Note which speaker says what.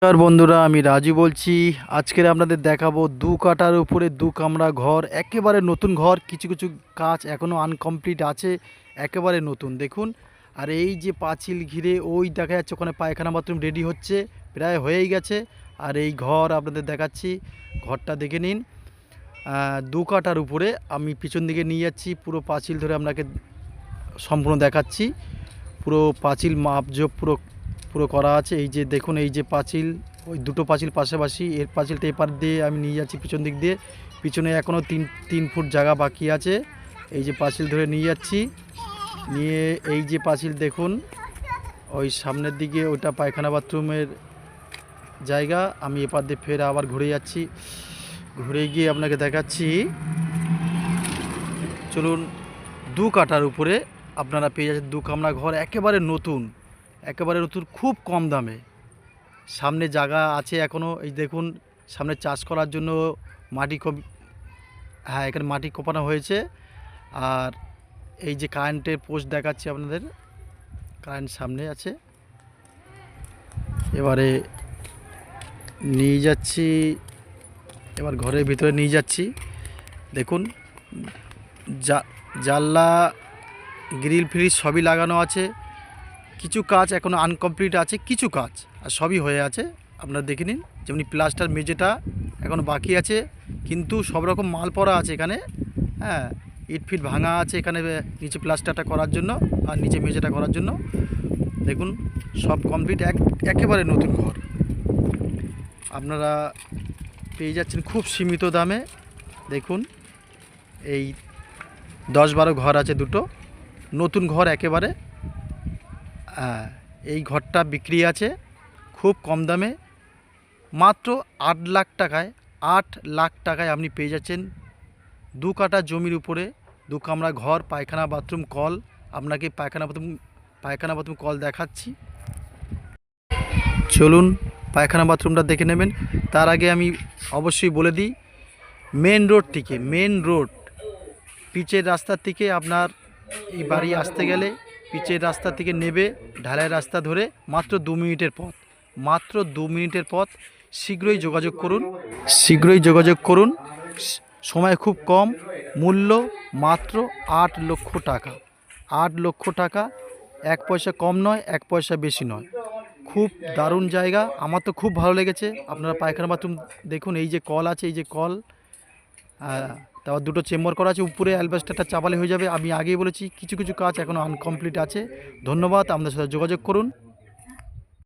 Speaker 1: নমস্কার বন্ধুরা, আমি রাজু বলছি। আজকের আপনাদের দেখাবো দু কাটার উপরে দু কামরা ঘর। একেবারে নতুন ঘর, কিছু কিছু কাজ এখনও আনকমপ্লিট আছে, একেবারে নতুন। দেখুন, আর এই যে পাঁচিল ঘিরে, ওই দেখা যাচ্ছে ওখানে পায়খানা বাথরুম রেডি হচ্ছে, প্রায় হয়েই গেছে। আর এই ঘর আপনাদের দেখাচ্ছি, ঘরটা দেখে নিন। দু কাটার উপরে আমি পিছন দিকে নিয়ে যাচ্ছি, পুরো পাঁচিল ধরে আপনাকে সম্পূর্ণ দেখাচ্ছি। পুরো পাঁচিল মাপজোপ পুরো পুরো করা আছে। এই যে দেখুন, এই যে পাঁচিল, ওই দুটো পাঁচিল পাশাপাশি। এর পাঁচিলটা এপার দিয়ে আমি নিয়ে যাচ্ছি, পিছন দিক দিয়ে। পিছনে এখনও তিন তিন ফুট জায়গা বাকি আছে। এই যে পাঁচিল ধরে নিয়ে যাচ্ছি। নিয়ে এই যে পাঁচিল দেখুন, ওই সামনের দিকে ওইটা পায়খানা বাথরুমের জায়গা। আমি এপার দিয়ে ফের আবার ঘুরে যাচ্ছি। ঘুরে গিয়ে আপনাকে দেখাচ্ছি। চলুন, দু কাটার উপরে আপনারা পেয়ে যাচ্ছেন দু কামরা ঘর, একেবারে নতুন। একেবারে নতুন খুব কম দামে। সামনে জায়গা আছে এখনও এই দেখুন, সামনে চাষ করার জন্য মাটি হ্যাঁ এখানে মাটি কোপানো হয়েছে। আর এই যে কারেন্টের পোস্ট দেখাচ্ছি আপনাদের, কারেন্ট সামনে আছে। এবারে নিয়ে যাচ্ছি, এবার ঘরের ভিতরে নিয়ে যাচ্ছি। দেখুন জানলা, গ্রিল ফ্রিজ সবই লাগানো আছে। কিছু কাজ এখনও আনকমপ্লিট আছে, কিছু কাজ, আর সবই হয়ে আছে। আপনারা দেখে নিন, যেমনি প্লাস্টার মেঝেটা এখনও বাকি আছে, কিন্তু সব রকম মাল পরা আছে এখানে। হ্যাঁ ইট ফিট ভাঙা আছে এখানে নিচে প্লাস্টারটা করার জন্য আর নিচে মেঝেটা করার জন্য। দেখুন, সব কমপ্লিট, এক, একেবারে নতুন ঘর। আপনারা পেয়ে যাচ্ছেন খুব সীমিত দামে। দেখুন, এই দশ বারো ঘর আছে দুটো। নতুন ঘর একেবারে। এই ঘরটা বিক্রি আছে খুব কম দামে। মাত্র আট লাখ টাকায়, আট লাখ টাকায় আপনি পেয়ে যাচ্ছেন। দু কাটা জমির উপরে দু কামরা ঘর, পায়খানা বাথরুম, কল। আপনাকে পায়খানা বাথরুম পায়খানা বাথরুম কল দেখাচ্ছি। চলুন পায়খানা বাথরুমটা দেখে নেবেন। তার আগে আমি অবশ্যই বলে দিই মেন রোড থেকে মেন রোড, পিচের রাস্তার থেকে আপনার এই বাড়ি আসতে গেলে পিচের রাস্তা থেকে নেবে, ঢালাই রাস্তা ধরে মাত্র দু মিনিটের পথ। মাত্র দু মিনিটের পথ। শীঘ্রই যোগাযোগ করুন। শীঘ্রই যোগাযোগ করুন। সময় খুব কম। মূল্য মাত্র আট লক্ষ টাকা। আট লক্ষ টাকা। এক পয়সা কম নয়, এক পয়সা বেশি নয়। খুব দারুণ জায়গা। আমার তো খুব ভালো লেগেছে। আপনারা পায়খানা বাথরুম দেখুন, এই যে কল আছে, এই যে কল। তারপর দুটো চেম্বার করা আছে, উপরে অ্যালবাস্টারটা চাপালে হয়ে যাবে। আমি আগেই বলেছি, কিছু কিছু কাজ এখনও আনকমপ্লিট আছে। ধন্যবাদ আমাদের সাথে যোগাযোগ করুন।